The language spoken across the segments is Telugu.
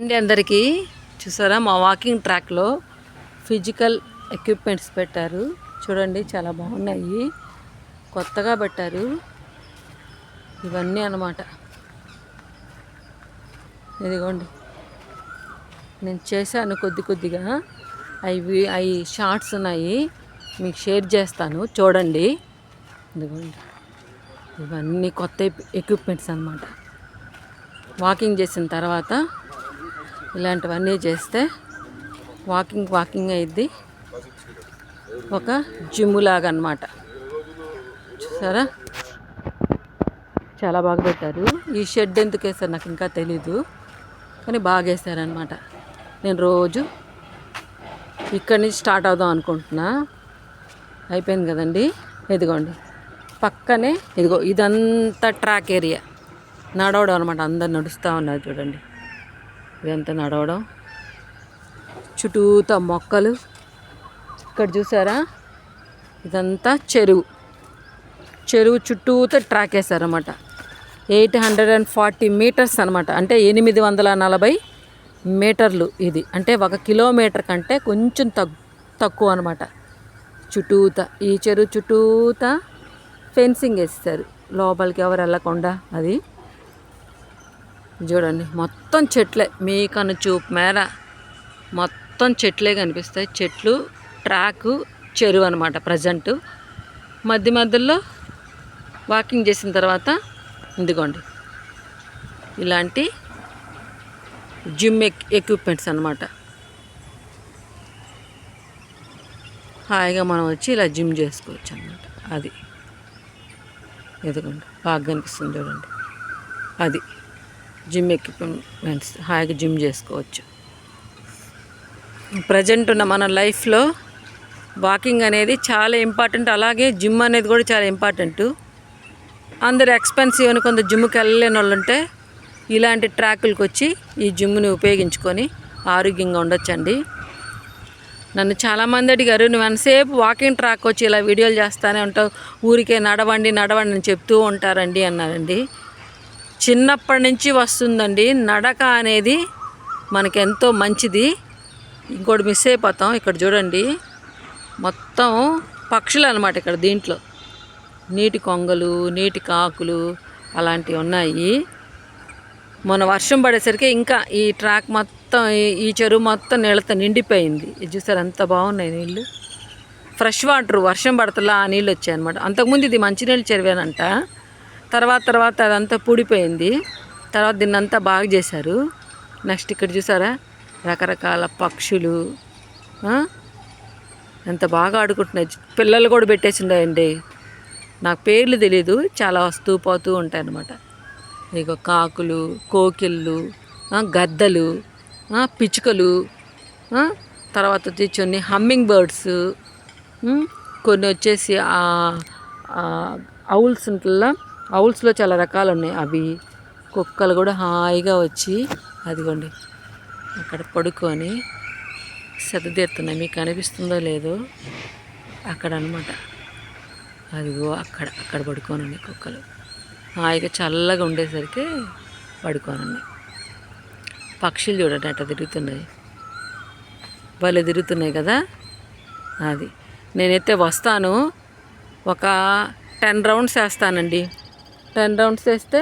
అండి అందరికీ చూసారా మా వాకింగ్ ట్రాక్లో ఫిజికల్ ఎక్విప్మెంట్స్ పెట్టారు. చూడండి చాలా బాగున్నాయి. కొత్తగా పెట్టారు. ఇవన్నీ అన్నమాట. ఇదిగోండి. నేను చేశాను కొద్ది కొద్దిగా. అవి అవి షార్ట్స్ ఉన్నాయి. మీకు షేర్ చేస్తాను. చూడండి. ఇదిగోండి. ఇవన్నీ కొత్త ఎక్విప్మెంట్స్ అన్నమాట. వాకింగ్ చేసిన తర్వాత ఇలాంటివన్నీ చేస్తే వాకింగ్ వాకింగ్ అయ్యిద్ది ఒక జిమ్ లాగా అనమాట చూసారా? చాలా బాగా పెట్టారు. ఈ షెడ్ ఎందుకు వేస్తారు నాకు ఇంకా తెలీదు. కానీ బాగా వేస్తారనమాట నేను రోజు ఇక్కడి నుంచి స్టార్ట్ అవుదాం అనుకుంటున్నా. అయిపోయింది కదండి? ఇదిగోండి. పక్కనే ఇదిగో ఇదంతా ట్రాక్ ఏరియా. నడవడం అనమాట అందరు నడుస్తూ ఉన్నారు చూడండి. ఇదంతా నడవడం. చుట్టూతా మొక్కలు. ఇక్కడ చూసారా? ఇదంతా చెరువు. చెరువు చుట్టూతో track వేశారన్నమాట. Eight hundred and forty metres అనమాట అంటే ఎనిమిది వందల నలభై మీటర్లు ఇది. అంటే ఒక కిలోమీటర్ కంటే కొంచెం తగ్ తక్కువ అనమాట చుట్టూత ఈ చెరువు చుట్టూత ఫెన్సింగ్ వేస్తారు. లోపలికి ఎవరు వెళ్ళకుండా అది. చూడండి మొత్తం చెట్లే. మీ కను చూపు మేర మొత్తం చెట్లే కనిపిస్తాయి. చెట్లు ట్రాకు చెరువు అనమాట ప్రజెంట్. మధ్య మధ్యలో వాకింగ్ చేసిన తర్వాత ఇదిగోండి. ఇలాంటి జిమ్ ఎక్ ఎక్విప్మెంట్స్ అనమాట హాయిగా మనం వచ్చి ఇలా జిమ్ చేసుకోవచ్చు అనమాట అది. ఎదుగుండి బాగా కనిపిస్తుంది చూడండి. అది. జిమ్ ఎక్విప్మెంట్స్ హాయిగా జిమ్ చేసుకోవచ్చు. ప్రజెంట్ ఉన్న మన లైఫ్లో వాకింగ్ అనేది చాలా ఇంపార్టెంట్ అలాగే జిమ్ అనేది కూడా చాలా ఇంపార్టెంట్ అందరు ఎక్స్పెన్సివ్ అని కొంత జిమ్కి వెళ్ళలేని వాళ్ళు ఉంటే ఇలాంటి ట్రాకులకు వచ్చి ఈ జిమ్ని ఉపయోగించుకొని ఆరోగ్యంగా ఉండొచ్చండి. నన్ను చాలామంది అడిగారు నువ్వు ఎంతసేపు వాకింగ్ ట్రాక్ వచ్చి ఇలా వీడియోలు చేస్తానే ఉంటావు? ఊరికే నడవండి నడవండి అని చెప్తూ ఉంటారండి అన్నారండి. చిన్నప్పటి నుంచి వస్తుందండి. నడక అనేది మనకి ఎంతో మంచిది. ఇంకోటి మిస్ అయిపోతాం. ఇక్కడ చూడండి. మొత్తం పక్షులు అనమాట ఇక్కడ దీంట్లో. నీటి కొంగలు నీటి కాకులు అలాంటివి ఉన్నాయి. మొన్న వర్షం పడేసరికి ఇంకా ఈ ట్రాక్ మొత్తం ఈ- చెరువు మొత్తం నీళ్ళతో నిండిపోయింది. ఇది చూసారు? ఎంత బాగున్నాయి నీళ్ళు. ఫ్రెష్ వాటర్ వర్షం పడతలా ఆ నీళ్ళు వచ్చాయి అనమాట అంతకుముందు ఇది మంచినీళ్ళు చెరువేనంట. తర్వాత తర్వాత అదంతా పూడిపోయింది. తర్వాత దీన్ని అంతా బాగా చేశారు. నెక్స్ట్ ఇక్కడ చూసారా? రకరకాల పక్షులు ఎంత బాగా ఆడుకుంటున్నాయి. పిల్లలు కూడా పెట్టేసి ఉన్నాయండి. నాకు పేర్లు తెలీదు. చాలా వస్తూ పోతూ ఉంటాయి అన్నమాట ఇక కాకులు కోకిళ్ళు గద్దలు పిచ్చుకలు తర్వాత వచ్చి కొన్ని హమ్మింగ్ బర్డ్స్ కొన్ని వచ్చేసి అవుల్స్ ఉంటుందా అవుల్స్లో చాలా రకాలు ఉన్నాయి అవి కుక్కలు కూడా హాయిగా వచ్చి అదిగోండి. అక్కడ పడుకొని సెద్దతీరుతున్నాయి మీకు అనిపిస్తుందో లేదో అక్కడ అనమాట అదిగో అక్కడ అక్కడ పడుకోనండి కుక్కలు. హాయిగా చల్లగా ఉండేసరికి పడుకోనండి పక్షులు చూడండి అట్ట తిరుగుతున్నాయి. భలే తిరుగుతున్నాయి కదా? అది. నేనైతే వస్తాను. ఒక టెన్ రౌండ్స్ వేస్తానండి. టెన్ రౌండ్స్ వేస్తే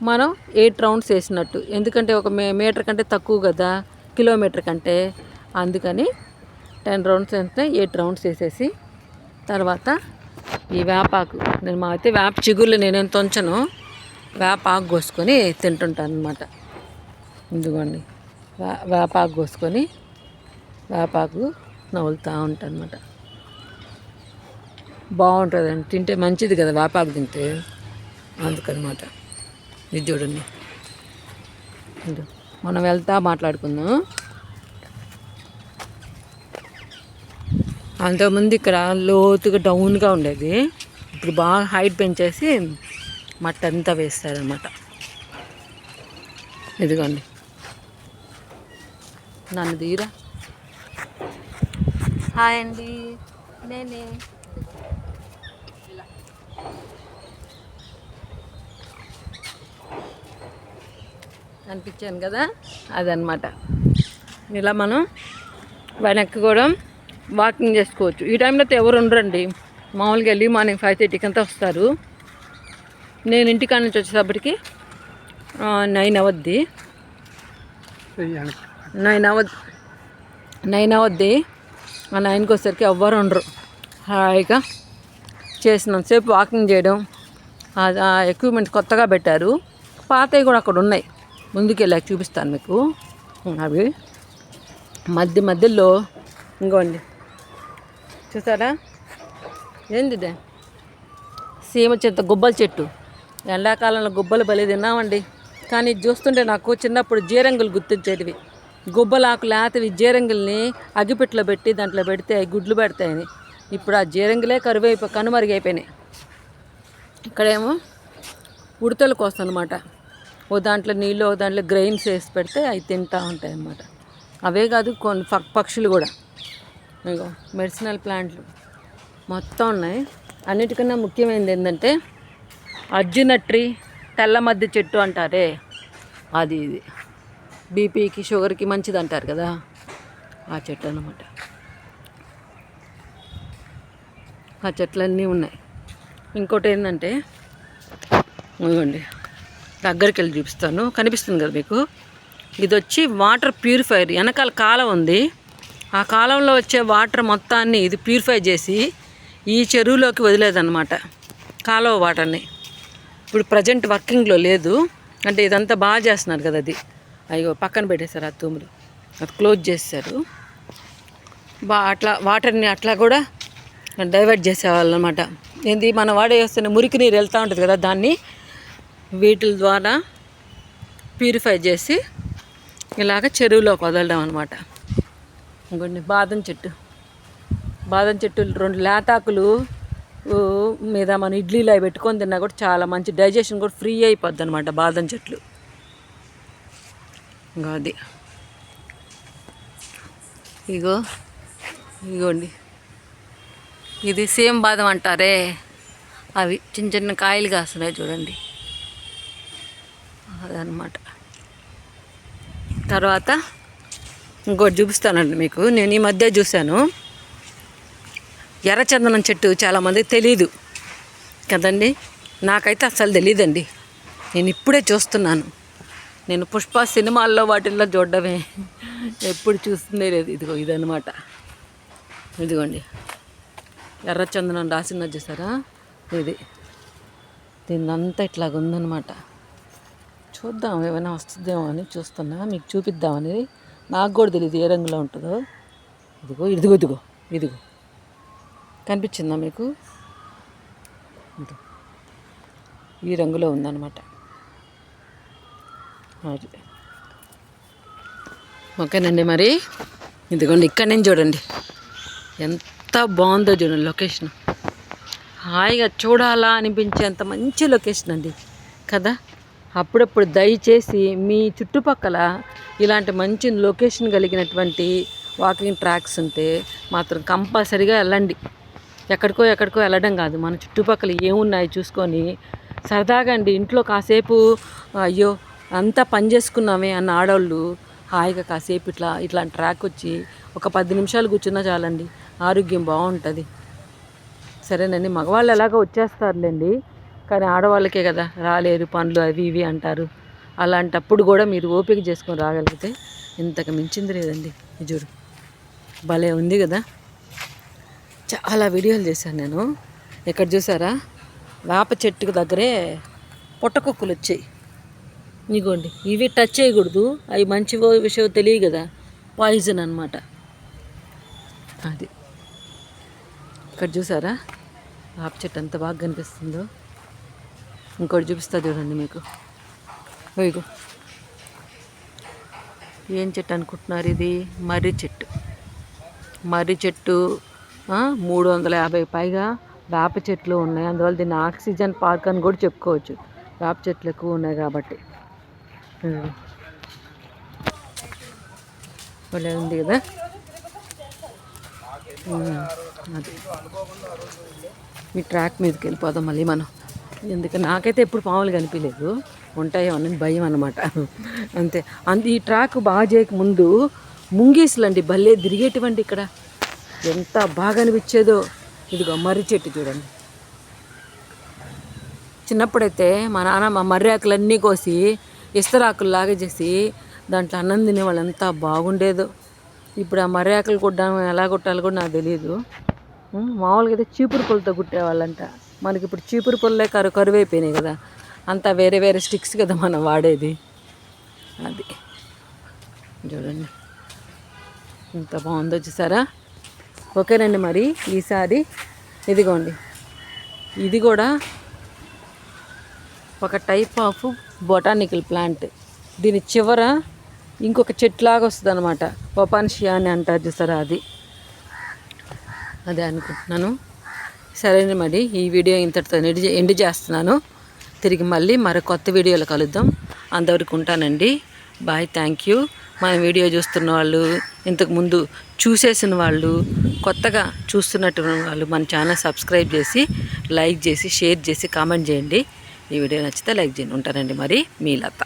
మనం ఎయిట్ రౌండ్స్ వేసినట్టు. ఎందుకంటే ఒక మే మీటర్ కంటే తక్కువ కదా కిలోమీటర్ కంటే. అందుకని టెన్ రౌండ్స్ వేస్తే ఎయిట్ రౌండ్స్ వేసేసి తర్వాత ఈ వేపాకు నేను మా అయితే వేప చిగుళ్ళు నేనేం తొంచను వేపాకు కోసుకొని తింటుంటాను అనమాట ఇదిగోండి వే వేపాకు కోసుకొని వేపాకు నవ్వులుతూ ఉంటాను అనమాట బాగుంటుందండి తింటే మంచిది కదా వేపాకు తింటే. అందుకనమాట. ఇది చూడండి. ఇది మనం వెళ్తా మాట్లాడుకుందాం. అంతకుముందు ఇక్కడ లోతుగా డౌన్గా ఉండేది. ఇప్పుడు బాగా హైట్ పెంచేసి మట్టి అంతా వేస్తారనమాట ఇదిగోండి. నన్ను తీరా. హాయ్ అండి. నేనే. కనిపించాను కదా? అదనమాట ఇలా మనం వెనక్కి కూడా వాకింగ్ చేసుకోవచ్చు. ఈ టైంలో అయితే ఎవరు ఉండరండి. మామూలుగా వెళ్ళి మార్నింగ్ ఫైవ్ థర్టీకి అంతా వస్తారు. నేను ఇంటికాడ నుంచి వచ్చేటప్పటికి నైన్ అవద్ది. నైన్ అవద్ నైన్ అవద్ది. ఆ నైన్కి వచ్చేసరికి ఎవ్వరు ఉండరు. హాయిగా చేసినంతసేపు వాకింగ్ చేయడం ఆ- ఎక్విప్మెంట్ కొత్తగా పెట్టారు. పాతవి కూడా అక్కడ ఉన్నాయి. ముందుకెళ్ళా చూపిస్తాను మీకు. అవి. మధ్య మధ్యలో ఇంకోండి చూసారా? ఏంది సీమ చెత్త గుబ్బల చెట్టు. ఎండాకాలంలో గుబ్బలు బలి తిన్నామండి. కానీ చూస్తుంటే నాకు చిన్నప్పుడు జీరంగులు గుర్తించేటివి గుబ్బలాకు లేతవి జీరంగుల్ని అగిపెట్లో పెట్టి దాంట్లో పెడితే అవి గుడ్లు పెడతాయని. ఇప్పుడు ఆ జీరంగులే కరువైపో కనుమరుగైపోయినాయి. ఇక్కడేమో ఉడతల కోసం అనమాట ఓ దాంట్లో నీళ్ళు ఓ దాంట్లో గ్రెయిన్స్ వేసి పెడితే అవి తింటూ ఉంటాయి అన్నమాట. అవే కాదు కొన్ని పక్- పక్షులు కూడా. ఇగో మెడిసినల్ ప్లాంట్లు మొత్తం ఉన్నాయి. అన్నిటికన్నా ముఖ్యమైనది ఏంటంటే అర్జున ట్రీ తెల్ల మధ్య చెట్టు అంటారే. అది ఇది. బీపీకి షుగర్కి మంచిది అంటారు కదా ఆ చెట్టు అనమాట ఆ చెట్లన్నీ ఉన్నాయి. ఇంకోటి ఏంటంటే ఇవ్వండి దగ్గరికి వెళ్ళి చూపిస్తాను. కనిపిస్తుంది కదా మీకు? ఇది వచ్చి వాటర్ ప్యూరిఫైర్ వెనకాల కాలం ఉంది. ఆ కాలంలో వచ్చే వాటర్ మొత్తాన్ని ఇది ప్యూరిఫై చేసి ఈ చెరువులోకి వదిలేదన్నమాట. కాలువ వాటర్ని. ఇప్పుడు ప్రజెంట్ వర్కింగ్లో లేదు. అంటే ఇదంతా బాగా చేస్తున్నారు కదా అది. అయ్యో పక్కన పెట్టేశారు ఆ తూములు. అది క్లోజ్ చేశారు. బా అట్లా వాటర్ని అట్లా కూడా డైవర్ట్ చేసేవాళ్ళు అనమాట ఏంది మన వాడే వస్తున్న మురికి నీరు వెళ్తూ ఉంటుంది కదా దాన్ని. వీటి ద్వారా ప్యూరిఫై చేసి ఇలాగ చెరువులోకి వదలడం అనమాట ఇంకొన్ని బాదం చెట్టు. బాదం చెట్టు రెండు లేతాకులు మీద మనం ఇడ్లీలు అవి పెట్టుకొని తిన్నా కూడా చాలా మంచి డైజెషన్ కూడా ఫ్రీ అయిపోద్ది అనమాట బాదం చెట్లు. ఇంకా అది. ఇగో ఇగోండి. ఇది సేమ్ బాదం అంటారే? అవి చిన్న చిన్న కాయలు కాస్తున్నాయి చూడండి. అదనమాట. తర్వాత ఇంకోటి చూపిస్తానండి మీకు. నేను ఈ మధ్య చూశాను. ఎర్రచందనం చెట్టు చాలామందికి తెలీదు. కదండి? నాకైతే అసలు తెలియదండి నేను ఇప్పుడే చూస్తున్నాను. నేను పుష్ప సినిమాల్లో వాటిల్లో చూడడమే. ఎప్పుడు చూస్తుందే లేదు. ఇదిగో ఇదనమాట. ఇదిగోండి. ఎర్రచందనం రాసిన చూసారా? ఇది. దీన్నంతా ఇట్లాగుందనమాట. చూద్దాం. ఏమైనా వస్తుందేమో అని చూస్తున్నా. మీకు చూపిద్దామని నాకు కూడా తెలియదు ఏ రంగులో ఉంటుందో. ఇదిగో ఇదిగో ఇదిగో ఇదిగో. కనిపించిందా మీకు? ఈ రంగులో ఉందన్నమాట. అది. ఓకేనండి మరి. ఇదిగోండి ఇక్కడ నుంచి చూడండి. ఎంత బాగుందో చూడండి లొకేషన్. హాయిగా చూడాలా అనిపించేంత మంచి లొకేషన్ అండి. కదా? అప్పుడప్పుడు దయచేసి మీ చుట్టుపక్కల ఇలాంటి మంచి లొకేషన్ కలిగినటువంటి వాకింగ్ ట్రాక్స్ ఉంటే మాత్రం కంపల్సరీగా వెళ్ళండి. ఎక్కడికో ఎక్కడికో వెళ్ళడం కాదు. మన చుట్టుపక్కల ఏమున్నాయి చూసుకొని సరదాగా అండి. ఇంట్లో కాసేపు అయ్యో అంతా పని చేసుకున్నామే అన్న ఆడవాళ్ళు హాయిగా కాసేపు ఇట్లా ఇట్లాంటి ట్రాక్ వచ్చి ఒక పది నిమిషాలు కూర్చున్నా చాలండి. ఆరోగ్యం బాగుంటుంది. సరేనండి. మగవాళ్ళు ఎలాగో వచ్చేస్తారులేండి. కానీ ఆడవాళ్ళకే కదా రాలేరు పనులు అవి ఇవి అంటారు. అలాంటప్పుడు కూడా మీరు ఓపిక చేసుకొని రాగలిగితే ఇంతకు మించింది లేదండి. నిజుడు భలే ఉంది కదా. చాలా వీడియోలు చేశాను నేను. ఇక్కడ చూసారా? వేప చెట్టుకు దగ్గరే పొట్టకొక్కులు వచ్చాయి. ఇదిగోండి ఇవి టచ్ చేయకూడదు. అవి మంచివో విషయం తెలియదు కదా. పాయిజన్ అనమాట అది. ఇక్కడ చూసారా? వేప చెట్టు ఎంత బాగా కనిపిస్తుందో. ఇంకోటి చూపిస్తా చూడండి మీకు. ఇగో ఏం చెట్టు అనుకుంటున్నారు ఇది? మర్రి చెట్టు. మర్రి చెట్టు మూడు వందల యాభై పైగా వేప చెట్లు ఉన్నాయి. అందువల్ల దీన్ని ఆక్సిజన్ పార్క్ అని కూడా చెప్పుకోవచ్చు. వేప చెట్లు ఎక్కువ ఉన్నాయి కాబట్టి. భలే ఉంది కదా? అది. ఈ ట్రాక్ మీదకి వెళ్ళిపోదాం మళ్ళీ మనం. ఎందుకు? నాకైతే ఎప్పుడు పాములు కనిపించలేదు ఉంటాయో అని భయం అనమాట అంతే. అంత ఈ ట్రాక్ బాగా చేయక ముందు ముంగీసులు అండి భలే తిరిగేటివండి ఇక్కడ. ఎంత బాగా అనిపించేదో. ఇదిగో మర్రి చెట్టు చూడండి. చిన్నప్పుడైతే మా నాన్న మా మర్రి ఆకులన్నీ కోసి ఇస్తరాకుల్లాగా చేసి దాంట్లో అన్నం తినేవాళ్ళు ఎంత బాగుండేదో. ఇప్పుడు ఆ మర్రి ఆకులు కుట్టడం ఎలా కుట్టాలో కూడా నాకు తెలియదు. మామూలుగా అయితే చీపురు పుల్లతో కుట్టేవాళ్ళంట. మనకి ఇప్పుడు చీపురు పుల్లే కరు కరువైపోయినాయి కదా. అంతా వేరే వేరే స్టిక్స్ కదా మనం వాడేది. అది. చూడండి. ఎంత బాగుందో చూసారా? ఓకేనండి మరి ఈసారి ఇదిగోండి. ఇది కూడా ఒక టైప్ ఆఫ్ బొటానికల్ ప్లాంట్. దీని చివర ఇంకొక చెట్లాగా వస్తుంది అనమాట పపాన్షియా అని అంటారు చూసారా అది? అదే అనుకుంటున్నాను. సరే మరి ఈ వీడియో ఇంతటితో ఎండ్ ఎండ్ చేస్తున్నాను. తిరిగి మళ్ళీ మరో కొత్త వీడియోలో కలుద్దాం. అంతవరకు ఉంటానండి. Bye thank you. మన వీడియో చూస్తున్న వాళ్ళు ఇంతకుముందు చూసేసిన వాళ్ళు కొత్తగా చూస్తున్నటువంటి వాళ్ళు మన ఛానల్ సబ్స్క్రైబ్ చేసి లైక్ చేసి షేర్ చేసి కామెంట్ చేయండి. ఈ వీడియో నచ్చితే లైక్ చేయండి. ఉంటానండి మరి మీ లత.